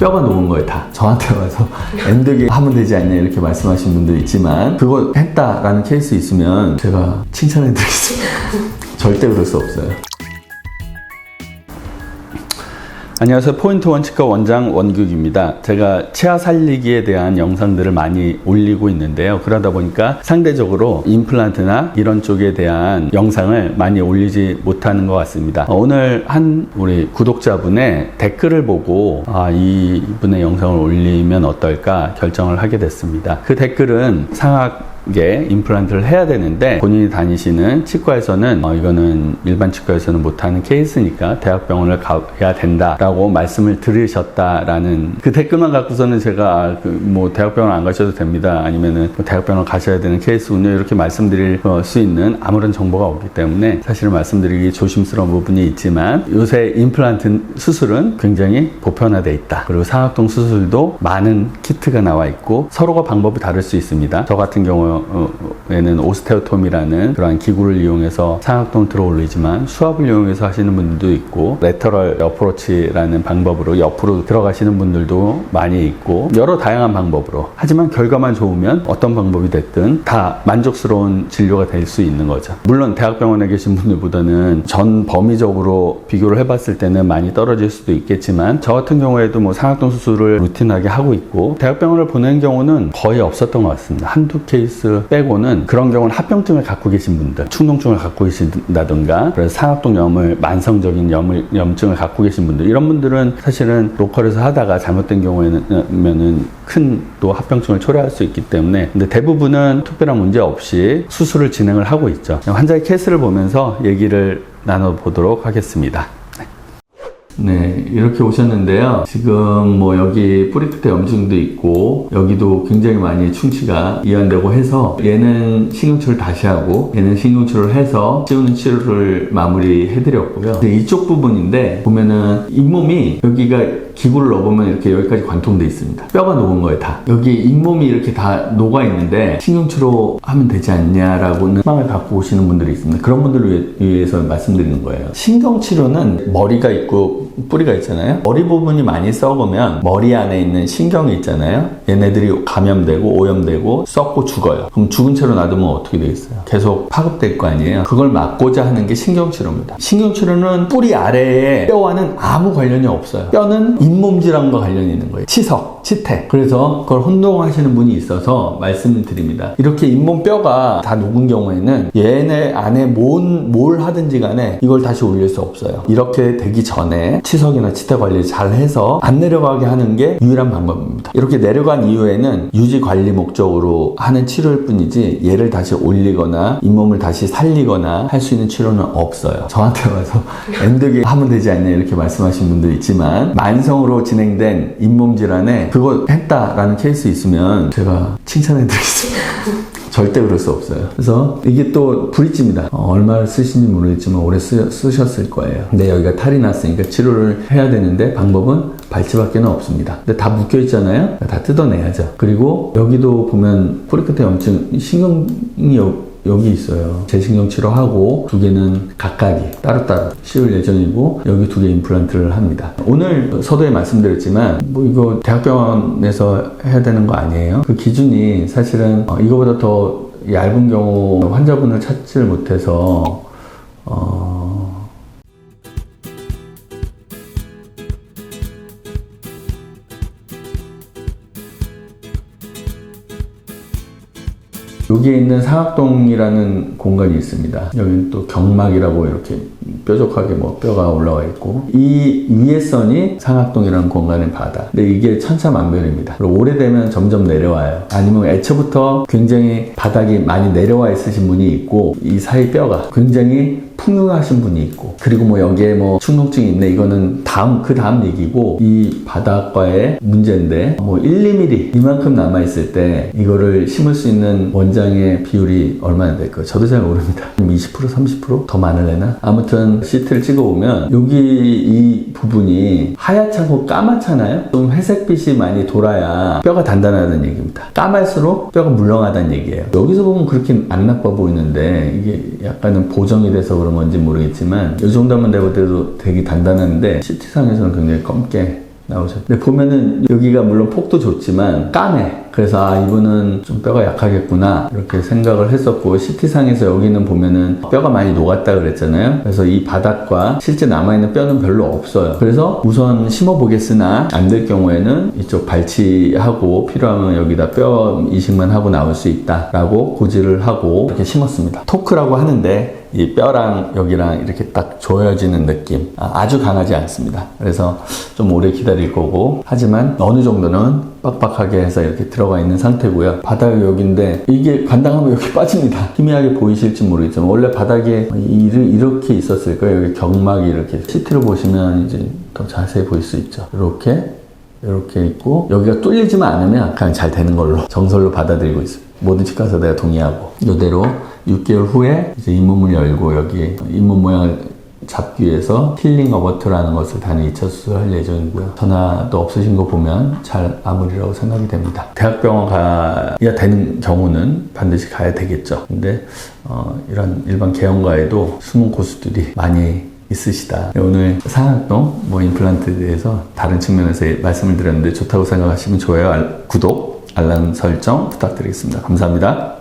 뼈가 녹은 거예요 다 저한테 와서 엔드게 하면 되지 않냐 이렇게 말씀하신 분들 있지만 그거 했다라는 케이스 있으면 제가 칭찬해 드리겠습니다. 절대 그럴 수 없어요 안녕하세요. 포인트 원치과 원장 원규기입니다. 제가 치아 살리기에 대한 영상들을 많이 올리고 있는데요. 그러다 보니까 상대적으로 임플란트나 이런 쪽에 대한 영상을 많이 올리지 못하는 것 같습니다. 어, 오늘 한 우리 구독자분의 댓글을 보고 아, 이분의 영상을 올리면 어떨까 결정을 하게 됐습니다. 그 댓글은 상악 게 임플란트를 해야 되는데 본인이 다니시는 치과에서는 어, 이거는 일반 치과에서는 못하는 케이스니까 대학병원을 가야 된다라고 말씀을 들으셨다라는 그 댓글만 갖고서는 제가 아, 그, 뭐 대학병원 안 가셔도 됩니다. 아니면은 뭐 대학병원 가셔야 되는 케이스군요. 이렇게 말씀드릴 어, 수 있는 아무런 정보가 없기 때문에 사실은 말씀드리기 조심스러운 부분이 있지만 요새 임플란트 수술은 굉장히 보편화돼 있다. 그리고 상악동 수술도 많은 키트가 나와 있고 서로가 방법이 다를 수 있습니다. 저 같은 경우 에는 오스테오톰이라는 그러한 기구를 이용해서 상악동 들어 올리지만 수압을 이용해서 하시는 분들도 있고 레터럴 어프로치라는 방법으로 옆으로 들어가시는 분들도 많이 있고 여러 다양한 방법으로. 하지만 결과만 좋으면 어떤 방법이 됐든 다 만족스러운 진료가 될 수 있는 거죠. 물론 대학병원에 계신 분들보다는 전 범위적으로 비교를 해봤을 때는 많이 떨어질 수도 있겠지만 저 같은 경우에도 뭐 상악동 수술을 루틴하게 하고 있고 대학병원을 보낸 경우는 거의 없었던 것 같습니다. 한두 케이스 빼고는 그런 경우는 합병증을 갖고 계신 분들, 충농증을 갖고 계신다든가, 그래서 상악동 염을 만성적인 염을, 염증을 갖고 계신 분들, 이런 분들은 사실은 로컬에서 하다가 잘못된 경우에는 큰 또 합병증을 초래할 수 있기 때문에, 근데 대부분은 특별한 문제 없이 수술을 진행을 하고 있죠. 환자의 케이스를 보면서 얘기를 나눠보도록 하겠습니다. 네, 이렇게 오셨는데요. 지금 뭐 여기 뿌리 끝에 염증도 있고 여기도 굉장히 많이 충치가 이완되고 해서 얘는 신경치료를 다시 하고 얘는 신경치료를 해서 씌우는 치료를 마무리해드렸고요. 근데 이쪽 부분인데 보면은 잇몸이 여기가 기구를 넣어보면 이렇게 여기까지 관통돼 있습니다. 뼈가 녹은 거예요, 다. 여기 잇몸이 이렇게 다 녹아 있는데 신경치료 하면 되지 않냐라고는 희망을 갖고 오시는 분들이 있습니다. 그런 분들을 위해서 말씀드리는 거예요. 신경치료는 머리가 있고 뿌리가 있잖아요. 머리 부분이 많이 썩으면 머리 안에 있는 신경이 있잖아요. 얘네들이 감염되고 오염되고 썩고 죽어요. 그럼 죽은 채로 놔두면 어떻게 되겠어요? 계속 파급될 거 아니에요. 그걸 막고자 하는 게 신경치료입니다. 신경치료는 뿌리 아래에 뼈와는 아무 관련이 없어요. 뼈는 잇몸 질환과 관련이 있는 거예요. 치석, 치태. 그래서 그걸 혼동하시는 분이 있어서 말씀을 드립니다. 이렇게 잇몸 뼈가 다 녹은 경우에는 얘네 안에 뭔, 뭘 하든지 간에 이걸 다시 올릴 수 없어요. 이렇게 되기 전에 치석이나 치태 관리 잘 해서 안 내려가게 하는 게 유일한 방법입니다. 이렇게 내려간 이후에는 유지 관리 목적으로 하는 치료일 뿐이지 얘를 다시 올리거나 잇몸을 다시 살리거나 할 수 있는 치료는 없어요. 저한테 와서 엔드게 하면 되지 않냐 이렇게 말씀하신 분들 있지만 만성으로 진행된 잇몸 질환에 그거 했다라는 케이스 있으면 제가 칭찬해 드리겠습니다. 절대 그럴 수 없어요. 그래서 이게 또 브릿지입니다. 어, 얼마를 쓰신지 모르겠지만 오래 쓰, 쓰셨을 거예요. 근데 여기가 탈이 났으니까 치료를 해야 되는데 방법은 발치밖에는 없습니다. 근데 다 묶여 있잖아요. 다 뜯어내야죠. 그리고 여기도 보면 뿌리 끝에 염증 신경이 여, 여기 있어요. 재신경 치료하고 두 개는 각각이 따로따로 씌울 예정이고 여기 두 개 임플란트를 합니다. 오늘 서두에 말씀드렸지만 뭐 이거 대학병원에서 해야 되는 거 아니에요? 그 기준이 사실은 어, 이거보다 더 얇은 경우 환자분을 찾지를 못해서 어... 여기에 있는 상악동이라는 공간이 있습니다. 여기는 또 경막이라고 이렇게 뾰족하게 뭐 뼈가 올라와 있고 이 위에 선이 상악동이라는 공간의 바다. 근데 이게 천차만별입니다. 그리고 오래되면 점점 내려와요. 아니면 애초부터 굉장히 바닥이 많이 내려와 있으신 분이 있고 이 사이 뼈가 굉장히 풍요하신 분이 있고 그리고 뭐 여기에 뭐 충농증이 있네 이거는 다음 그 다음 얘기고 이 바닥과의 문제인데 뭐 1, 2mm 이만큼 남아 있을 때 이거를 심을 수 있는 원장의 비율이 얼마나 될까요? 저도 잘 모릅니다. 20% 30%더 많을래나? 아무튼 시트를 찍어보면 여기 이 부분이 하얗고 까맣잖아요. 좀 회색빛이 많이 돌아야 뼈가 단단하다는 얘기입니다. 까말수록 뼈가 물렁하다는 얘기예요. 여기서 보면 그렇게 안 나빠 보이는데 이게 약간은 보정이 돼서 그런 건지 모르겠지만 이 정도면 내가 그래도 되게 단단한데 CT상에서는 굉장히 검게 나오죠. 근데 보면은 여기가 물론 폭도 좋지만 까매. 그래서 아 이분은 좀 뼈가 약하겠구나 이렇게 생각을 했었고 CT상에서 여기는 보면은 뼈가 많이 녹았다 그랬잖아요. 그래서 이 바닥과 실제 남아있는 뼈는 별로 없어요. 그래서 우선 심어 보겠으나 안 될 경우에는 이쪽 발치하고 필요하면 여기다 뼈 이식만 하고 나올 수 있다라고 고지를 하고 이렇게 심었습니다. 토크라고 하는데 이 뼈랑 여기랑 이렇게 딱 조여지는 느낌 아, 아주 강하지 않습니다. 그래서 좀 오래 기다릴 거고 하지만 어느 정도는 빡빡하게 해서 이렇게 들어가 있는 상태고요. 바닥이 여기인데 이게 관당하면 여기 빠집니다. 희미하게 보이실지 모르겠지만 원래 바닥에 이- 이렇게 있었을 거예요. 여기 경막이 이렇게 시트를 보시면 이제 더 자세히 보일 수 있죠. 이렇게 이렇게 있고 여기가 뚫리지만 않으면 그냥 잘 되는 걸로 정설로 받아들이고 있습니다. 모든 치과 의사 내가 동의하고 이대로 6개월 후에 이제 잇몸을 열고 여기 잇몸 모양을 잡기 위해서 힐링 어버트라는 것을 단위 2차 수술할 예정이고요. 전화도 없으신 거 보면 잘 마무리라고 생각이 됩니다. 대학병원 가야 되는 경우는 반드시 가야 되겠죠. 근데 어, 이런 일반 개원가에도 숨은 고수들이 많이 있으시다. 오늘 상악동 뭐 임플란트에 대해서 다른 측면에서 말씀을 드렸는데 좋다고 생각하시면 좋아요, 알- 구독, 알람 설정 부탁드리겠습니다. 감사합니다.